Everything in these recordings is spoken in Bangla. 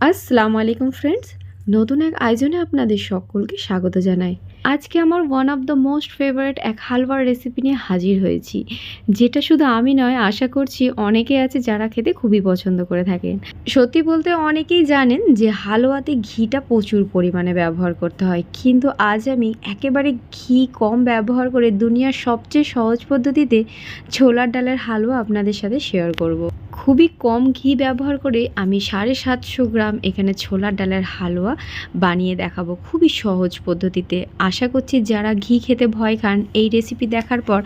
আসসালামু আলাইকুম ফ্রেন্ডস নতুন এক আয়োজনে আপনাদের সকলকে স্বাগত জানাই। আজকে আমার one of the most favourite এক হালুয়ার রেসিপি নিয়ে হাজির হয়েছি। যেটা শুধু আমি নয়, আশা করছি অনেকে আছে যারা খেতে খুবই পছন্দ করে থাকেন। সত্যি বলতে অনেকেই জানেন যে হালুয়াতে ঘিটা প্রচুর পরিমাণে ব্যবহার করতে হয়। কিন্তু আজ আমি একেবারে ঘি কম ব্যবহার করে দুনিয়ার সবচেয়ে সহজ পদ্ধতিতে ছোলার ডালের হালুয়া আপনাদের সাথে শেয়ার করব। খুবই কম ঘি ব্যবহার করে আমি সাড়ে সাতশো গ্রাম এখানে ছোলার ডালের হালুয়া বানিয়ে দেখাবো খুবই সহজ পদ্ধতিতে। আশা করছি যারা ঘি খেতে ভয় খান, এই রেসিপি দেখার পর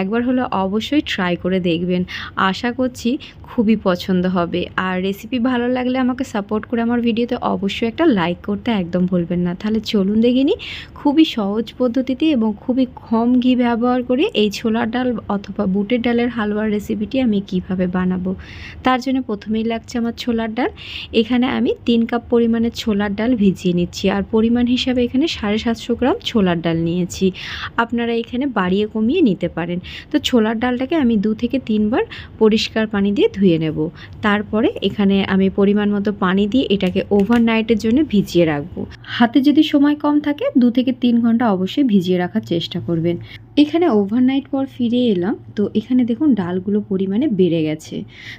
একবার হলো অবশ্যই ট্রাই করে দেখবেন। আশা করছি খুবই পছন্দ হবে। আর রেসিপি ভালো লাগলে আমাকে সাপোর্ট করে আমার ভিডিওতে অবশ্যই একটা লাইক করতে একদম ভুলবেন না। তাহলে চলুন দেখিনি খুবই সহজ পদ্ধতিতে এবং খুবই কম ঘি ব্যবহার করে এই ছোলার ডাল অথবা বুটের ডালের হালুয়ার রেসিপিটি আমি কীভাবে বানাবো। তার জন্য প্রথমেই লাগছে আমার ছোলার ডাল। এখানে আমি তিন কাপ পরিমাণে ছোলার ডাল ভিজিয়ে নিচ্ছি। আর পরিমাণ হিসাবে এখানে সাড়ে সাতশো গ্রাম ছোলার ডাল নিয়েছি। আপনারা এখানে বাড়িয়ে কমিয়ে নিতে পারেন। তো ছোলার ডালটাকে আমি দু থেকে তিনবার পরিষ্কার পানি দিয়ে ধুয়ে নেব। তারপরে এখানে আমি পরিমাণ মতো পানি দিয়ে এটাকে ওভারনাইটের জন্য ভিজিয়ে রাখব। হাতে যদি সময় কম থাকে, দু থেকে তিন ঘণ্টা অবশ্যই ভিজিয়ে রাখার চেষ্টা করবেন। এখানে ওভারনাইট পর ফিরে এলাম, তো এখানে দেখুন ডালগুলো পরিমাণে বেড়ে গেছে।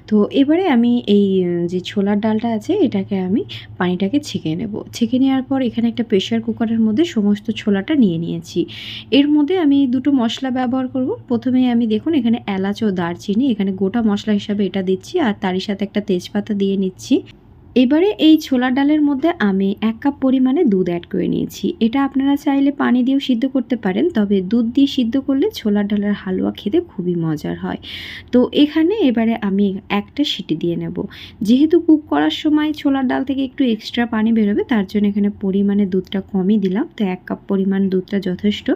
তো এবারে আমি এই যে ছোলার ডালটা আছে, এটাকে আমি পানিটাকে ছেঁকে নেব। ছেঁকে নেওয়ার পর এখানে একটা প্রেশার কুকারের মধ্যে সমস্ত ছোলাটা নিয়ে নিয়েছি। এর মধ্যে আমি দুটো মশলা ব্যবহার করব। প্রথমে আমি দেখুন এখানে এলাচ ও দারচিনি, এখানে গোটা মশলা হিসাবে এটা দিচ্ছি আর তারই সাথে একটা তেজপাতা দিয়ে নিচ্ছি। এবারে এই ছোলার ডালের মধ্যে আমি এক কাপ পরিমাণে দুধ অ্যাড করে নিয়েছি। এটা আপনারা চাইলে পানি দিয়েও সিদ্ধ করতে পারেন, তবে দুধ দিয়ে সিদ্ধ করলে ছোলার ডালের হালুয়া খেতে খুবই মজার হয়। তো এখানে এবারে আমি একটা সিটি দিয়ে নেব। যেহেতু কুক করার সময় ছোলার ডাল থেকে একটু এক্সট্রা পানি বেরোবে, তার জন্য এখানে পরিমাণে দুধটা কমই দিলাম, তো এক কাপ পরিমাণ দুধটা যথেষ্ট।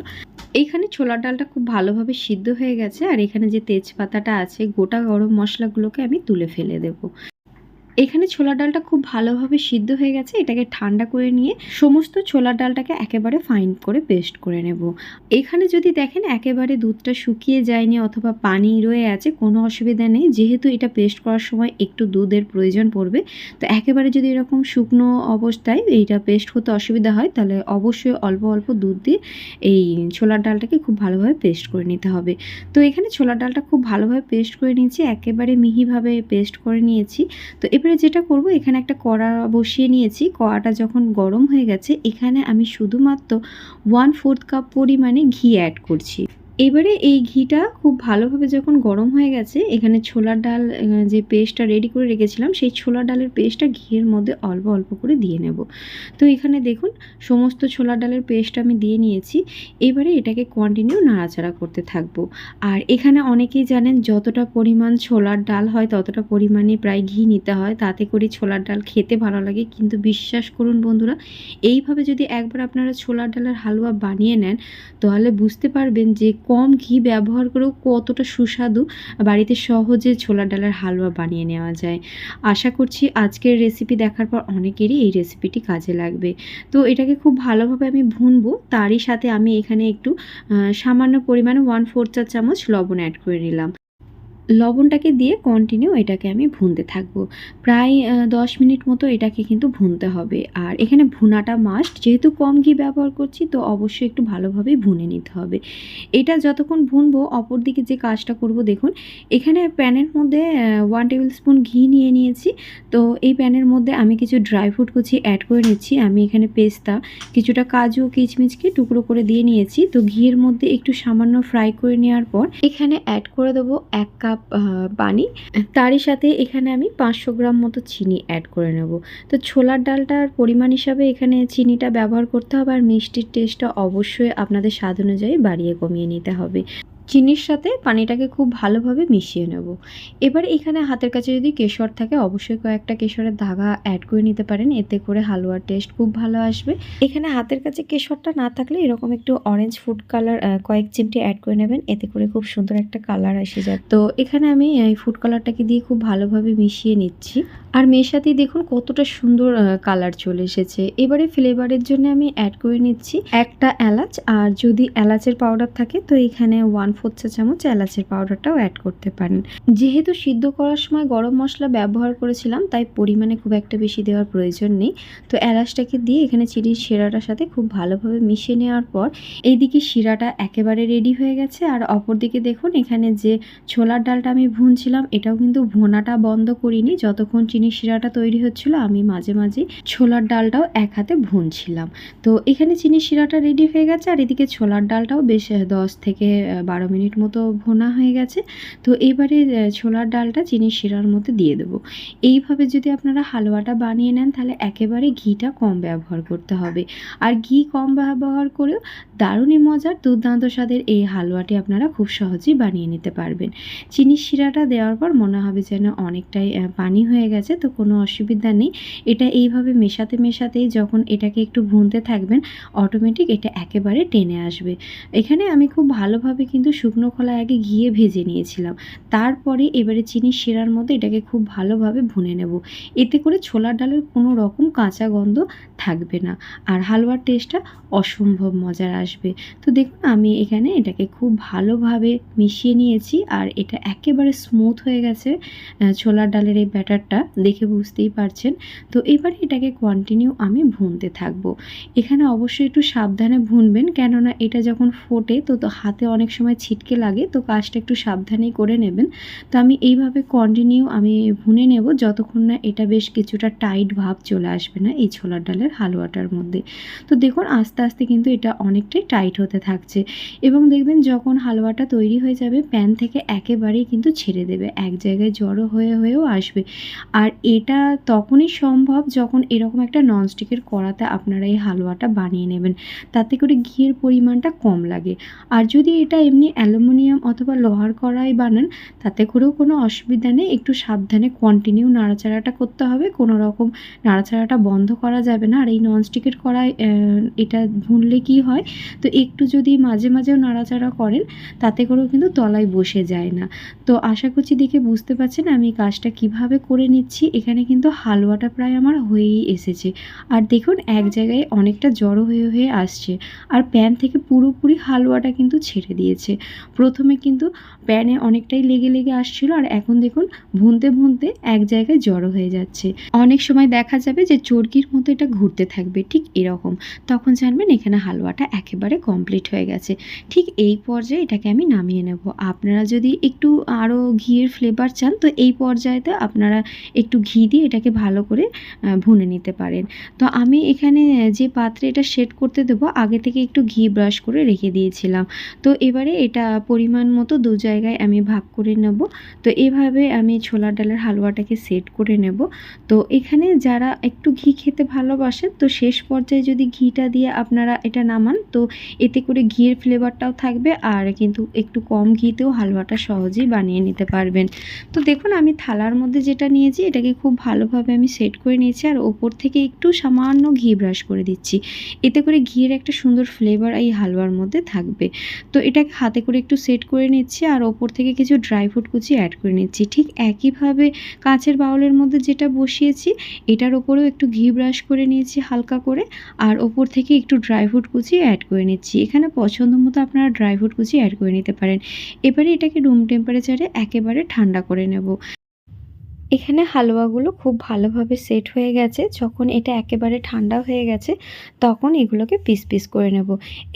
এখানে ছোলার ডালটা খুব ভালোভাবে সিদ্ধ হয়ে গেছে, আর এখানে যে তেজপাতাটা আছে গোটা গরম মশলাগুলোকে আমি তুলে ফেলে দেবো। এখানে ছোলার ডালটা খুব ভালোভাবে সিদ্ধ হয়ে গেছে, এটাকে ঠান্ডা করে নিয়ে সমস্ত ছোলার ডালটাকে একেবারে ফাইন করে পেস্ট করে নেব। এখানে যদি দেখেন একেবারে দুধটা শুকিয়ে যায়নি অথবা পানি রয়ে আছে, কোনো অসুবিধা নেই, যেহেতু এটা পেস্ট করার সময় একটু দুধের প্রয়োজন পড়বে, তো একেবারে যদি এরকম শুকনো অবস্থায় এইটা পেস্ট করতে অসুবিধা হয়, তাহলে অবশ্যই অল্প অল্প দুধ দিয়ে এই ছোলার ডালটাকে খুব ভালোভাবে পেস্ট করে নিতে হবে। তো এখানে ছোলার ডালটা খুব ভালোভাবে পেস্ট করে নিয়েছি, একেবারে মিহিভাবে পেস্ট করে নিয়েছি। তো এবারে যেটা করব, এখানে একটা কড়া বসিয়ে নিয়েছি। কড়াটা যখন গরম হয়ে গেছে, এখানে আমি শুধুমাত্র ওয়ান ফোর্থ কাপ পরিমাণে ঘি অ্যাড করছি। এবারে এই ঘিটা খুব ভালোভাবে যখন গরম হয়ে গেছে, এখানে ছোলার ডাল যে পেস্টটা রেডি করে রেখেছিলাম, সেই ছোলার ডালের পেস্টটা ঘিয়ের মধ্যে অল্প অল্প করে দিয়ে নেব। তো এখানে দেখুন, সমস্ত ছোলার ডালের পেস্ট আমি দিয়ে নিয়েছি। এবারে এটাকে কন্টিনিউ নাড়াচাড়া করতে থাকব। আর এখানে অনেকেই জানেন, যতটা পরিমাণ ছোলার ডাল হয়, ততটা পরিমাণে প্রায় ঘি নিতে হয়। তাতে করে ছোলার ডাল খেতে ভালো লাগে। কিন্তু বিশ্বাস করুন বন্ধুরা, এইভাবে যদি একবার আপনারা ছোলার ডালের হালুয়া বানিয়ে নেন, তাহলে বুঝতে পারবেন যে কম ঘি ব্যবহার করেও কতটা সুস্বাদু বাড়িতে সহজে ছোলা ডালের হালুয়া বানিয়ে নেওয়া যায়। আশা করছি আজকের রেসিপি দেখার পর অনেকেরই এই রেসিপিটি কাজে লাগবে। তো এটাকে খুব ভালোভাবে আমি ভুনবো, তারই সাথে আমি এখানে একটু সামান্য পরিমাণে ওয়ান ফোর চা চামচ লবণ অ্যাড করে নিলাম। লবণটাকে দিয়ে কন্টিনিউ এটাকে আমি ভুনতে থাকব। প্রায় দশ মিনিট মতো এটাকে কিন্তু ভুনতে হবে। আর এখানে ভুনাটা মাস্ট যেহেতু কম ঘি ব্যবহার করছি, তো অবশ্যই একটু ভালোভাবেই ভুনে নিতে হবে। এটা যতক্ষণ ভুনবো অপর দিকে যে কাজটা করব, দেখুন, এখানে প্যানের মধ্যে ওয়ান টেবিল স্পুন ঘি নিয়ে নিয়েছি। তো এই প্যানের মধ্যে আমি কিছু ড্রাই ফ্রুট কুচি অ্যাড করে নিচ্ছি। আমি এখানে পেস্তা, কিছুটা কাজু কিচমিচকে টুকরো করে দিয়ে নিয়েছি। তো ঘিয়ের মধ্যে একটু সামান্য ফ্রাই করে নেওয়ার পর, এখানে অ্যাড করে দেবো এক কাপ পানি। তারই সাথে এখানে আমি পাঁচশো গ্রাম মতো চিনি অ্যাড করে নেব। তো ছোলার ডালটার পরিমাণ হিসাবে এখানে চিনিটা ব্যবহার করতে হবে আর মিষ্টির টেস্টটা অবশ্যই আপনাদের স্বাদ অনুযায়ী বাড়িয়ে কমিয়ে নিতে হবে। চিনির সাথে পানিটাকে খুব ভালোভাবে মিশিয়ে নেব। এবার এখানে হাতের কাছে যদি কেশর থাকে, অবশ্যই কয়েকটা কেশরের ধাগা অ্যাড করে নিতে পারেন। এতে করে হালুয়ার টেস্ট খুব ভালো আসবে। এখানে হাতের কাছে কেশরটা না থাকলে এরকম একটু অরেঞ্জ ফুড কালার কয়েক চিমটি অ্যাড করে নেবেন। এতে করে খুব সুন্দর একটা কালার এসে যায় তো এখানে আমি এই ফুড কালারটাকে দিয়ে খুব ভালোভাবে মিশিয়ে নিচ্ছি। আর মেশাতেই দেখুন কতটা সুন্দর কালার চলে এসেছে। এবারে ফ্লেভারের জন্য আমি অ্যাড করে নিচ্ছি একটা এলাচ। আর যদি এলাচের পাউডার থাকে, তো এখানে ওয়ান ফোর চা চামচ, এলাচের পাউডারটাও অ্যাড করতে পারেন। যেহেতু সিদ্ধ করার সময় গরম মশলা ব্যবহার করেছিলাম, তাই পরিমাণে খুব একটা বেশি দেওয়ার প্রয়োজন নেই। তো এলাচটাকে দিয়ে এখানে চিনির শিরাটার সাথে খুব ভালোভাবে মিশিয়ে নেওয়ার পর, এইদিকে শিরাটা একেবারে রেডি হয়ে গেছে। আর অপরদিকে দেখুন, এখানে যে ছোলার ডালটা আমি ভুনছিলাম, এটাও কিন্তু ভোনাটা বন্ধ করিনি। যতক্ষণ চিনির শিরাটা তৈরি হচ্ছিল, আমি মাঝে মাঝে ছোলার ডালটাও এক হাতে ভুনছিলাম। তো এখানে চিনির শিরাটা রেডি হয়ে গেছে, আর এদিকে ছোলার ডালটাও বেশ দশ থেকে বারো মিনিট মতো ভোনা হয়ে গেছে। তো এবারে ছোলার ডালটা চিনির শিরার মধ্যে দিয়ে দেবো। এইভাবে যদি আপনারা হালুয়াটা বানিয়ে নেন, তাহলে একেবারে ঘিটা কম ব্যবহার করতে হবে। আর ঘি কম ব্যবহার করেও দারুণই মজার দুর্দান্ত স্বাদের এই হালুয়াটি আপনারা খুব সহজেই বানিয়ে নিতে পারবেন। চিনির শিরাটা দেওয়ার পর মনে হবে যেন অনেকটাই পানি হয়ে গেছে, তো কোনো অসুবিধা নেই। এটা এইভাবে মেশাতে মেশাতেই যখন এটাকে একটু ভুনতে থাকবেন, অটোমেটিক এটা একেবারে টেনে আসবে। এখানে আমি খুব ভালোভাবে কিন্তু শুকনো খোলা আগে ঘিয়ে ভেজে নিয়েছিলাম। তারপরে এবারে চিনির শিরার মধ্যে এটাকে খুব ভালোভাবে ভুনে নেব। এতে করে ছোলার ডালের কোনো রকম কাঁচা গন্ধ থাকবে না। আর হালুয়ার টেস্টটা অসম্ভব মজার আসবে। তো দেখুন, আমি এখানে এটাকে খুব ভালোভাবে মিশিয়ে নিয়েছি আর এটা একেবারে স্মুথ হয়ে গেছে ছোলার ডালের এই ব্যাটারটা। দেখে বুঝতেই পারছেন? তো এবারে এটাকে কন্টিনিউ আমি ভুনতে থাকব। এখানে অবশ্যই একটু সাবধানে ভুনবেন, কেননা এটা যখন ফোটে তো হাতে অনেক সময় ছিটকে লাগে, তো কাজটা একটু সাবধানেই করে নেবেন। তো আমি এইভাবে কন্টিনিউ আমি ভুনে নেব, যতক্ষণ না এটা বেশ কিছুটা টাইট ভাব চলে আসবে না এই ছোলার ডালের হালুয়াটার মধ্যে। তো দেখুন, আস্তে আস্তে কিন্তু এটা অনেকটাই টাইট হতে থাকছে। এবং দেখবেন, যখন হালুয়াটা তৈরি হয়ে যাবে প্যান থেকে একেবারেই কিন্তু ছেড়ে দেবে, এক জায়গায় জড়ো হয়ে হয়েও আসবে। আর এটা তখনই সম্ভব যখন এরকম একটা ননস্টিকের কড়াতে আপনারা এই হালুয়াটা বানিয়ে নেবেন, তাতে করে ঘিয়ের পরিমাণটা কম লাগে। আর যদি এটা এমনি অ্যালুমিনিয়াম অথবা লোহার কড়াই বানান, তাতে করেও কোনো অসুবিধা নেই। একটু সাবধানে কন্টিনিউ নাড়াচাড়াটা করতে হবে। কোনো রকম নাড়াচাড়াটা বন্ধ করা যাবে না। আর এই ননস্টিকের কড়াই এটা ভুনলে কি হয়? তো একটু যদি মাঝে মাঝেও নাড়াচাড়া করেন, তাতে করেও কিন্তু তলায় বসে যায় না। তো আশা করছি দেখে বুঝতে পারছেন আমি কাজটা কীভাবে করে নিচ্ছি। এখানে কিন্তু হালুয়াটা প্রায় আমার হয়েই এসেছে। আর দেখুন, এক জায়গায় অনেকটা জড়ো হয়ে হয়ে আসছে। আর প্যান থেকে পুরোপুরি হালুয়াটা কিন্তু ছেড়ে দিয়েছে। প্রথমে কিন্তু প্যানে অনেকটাই লেগে লেগে আসছিল আর এখন দেখুন ভুনতে ভুনতে এক জায়গায় জড়ো হয়ে যাচ্ছে। অনেক সময় দেখা যাবে যে চরকির মতো এটা ঘুরতে থাকবে, ঠিক এরকম। তখন জানবেন এখানে হালুয়াটা একেবারে কমপ্লিট হয়ে গেছে। ঠিক এই পর্যায়ে এটাকে আমি নামিয়ে নেব। আপনারা যদি একটু আরও ঘিয়ের ফ্লেভার চান, তো এই পর্যায়েতে আপনারা একটু ঘি দিয়ে এটাকে ভালো করে ভুনে নিতে পারেন। তো আমি এখানে যে পাত্রে এটা সেট করতে দেবো, আগে থেকে একটু ঘি ব্রাশ করে রেখে দিয়েছিলাম। তো এবারে এটা পরিমাণ মতো দু জায়গায় আমি ভাগ করে নেব। তো এভাবে আমি ছোলার ডালের হালুয়াটাকে সেট করে নেব। তো এখানে যারা একটু ঘি খেতে ভালোবাসেন, তো শেষ পর্যায়ে যদি ঘিটা দিয়ে আপনারা এটা নামান, তো এতে করে ঘিয়ের ফ্লেভারটাও থাকবে আর কিন্তু একটু কম ঘিতেও হালুয়াটা সহজেই বানিয়ে নিতে পারবেন। তো দেখুন, আমি থালার মধ্যে যেটা নিয়েছি, এটাকে খুব ভালোভাবে আমি সেট করে নিয়েছি আর ওপর থেকে একটু সামান্য ঘি ব্রাশ করে দিচ্ছি। এতে করে ঘিয়ের একটা সুন্দর ফ্লেভার এই হালুয়ার মধ্যে থাকবে। তো এটাকে হাতে করে একটু সেট করে নিচ্ছি আর ওপর থেকে কিছু ড্রাই ফ্রুট কুচি অ্যাড করে নিচ্ছি। ঠিক একইভাবে কাঁচের বাউলের মধ্যে যেটা বসিয়েছি, এটার ওপরেও একটু ঘি ব্রাশ করে নিয়েছি হালকা করে আর ওপর থেকে একটু ড্রাই ফ্রুট কুচি অ্যাড করে নিচ্ছি। এখানে পছন্দ মতো আপনারা ড্রাই ফ্রুট কুচি অ্যাড করে নিতে পারেন। এবারে এটাকে রুম টেম্পারেচারে একেবারে ঠান্ডা করে নেব। এখানে হালুয়াগুলো খুব ভালোভাবে সেট হয়ে গেছে। যখন এটা একেবারে ঠান্ডা হয়ে গেছে, তখন এগুলোকে পিস পিস করে নেব।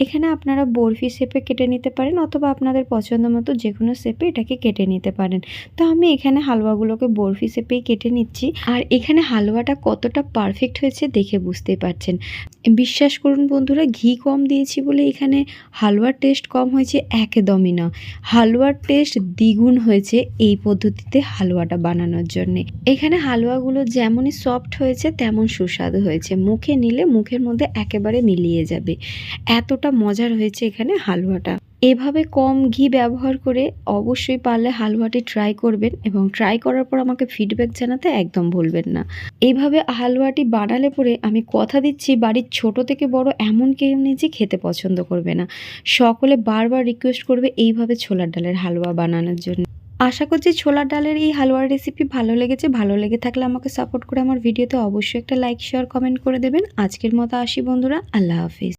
এখানে আপনারা বরফি শেপে কেটে নিতে পারেন অথবা আপনাদের পছন্দ মতো যে কোনো শেপে এটাকে কেটে নিতে পারেন। তো আমি এখানে হালুয়াগুলোকে বরফি শেপেই কেটে নিচ্ছি। আর এখানে হালুয়াটা কতটা পারফেক্ট হয়েছে দেখে বুঝতেই পারছেন। বিশ্বাস করুন বন্ধুরা, ঘি কম দিয়েছি বলে এখানে হালুয়ার টেস্ট কম হয়েছে একদমই না। হালুয়ার টেস্ট দ্বিগুণ হয়েছে এই পদ্ধতিতে হালুয়াটা বানানোর জন্যে। এখানে হালুয়াগুলো যেমনই সফট হয়েছে, তেমন সুস্বাদু হয়েছে। মুখে নিলে মুখের মধ্যে একেবারে মিলিয়ে যাবে। এতটা মজার হয়েছে এখানে হালুয়াটা। এভাবে কম ঘি ব্যবহার করে অবশ্যই পারলে হালুয়াটি ট্রাই করবেন এবং ট্রাই করার পর আমাকে ফিডব্যাক জানাতে একদম ভুলবেন না। এইভাবে হালুয়াটি বানালে পরে আমি কথা দিচ্ছি, বাড়ির ছোট থেকে বড় এমন কেউ যে খেতে পছন্দ করবে না। সকলে বারবার রিকোয়েস্ট করবে এইভাবে ছোলার ডালের হালুয়া বানানোর জন্য। আশা করছি ছোলার ডালের এই হালুয়ার রেসিপি ভালো লেগেছে। ভালো লেগে থাকলে আমাকে সাপোর্ট করে আমার ভিডিওতে অবশ্যই একটা লাইক শেয়ার কমেন্ট করে দেবেন। আজকের মতো আসি বন্ধুরা, আল্লাহ হাফিজ।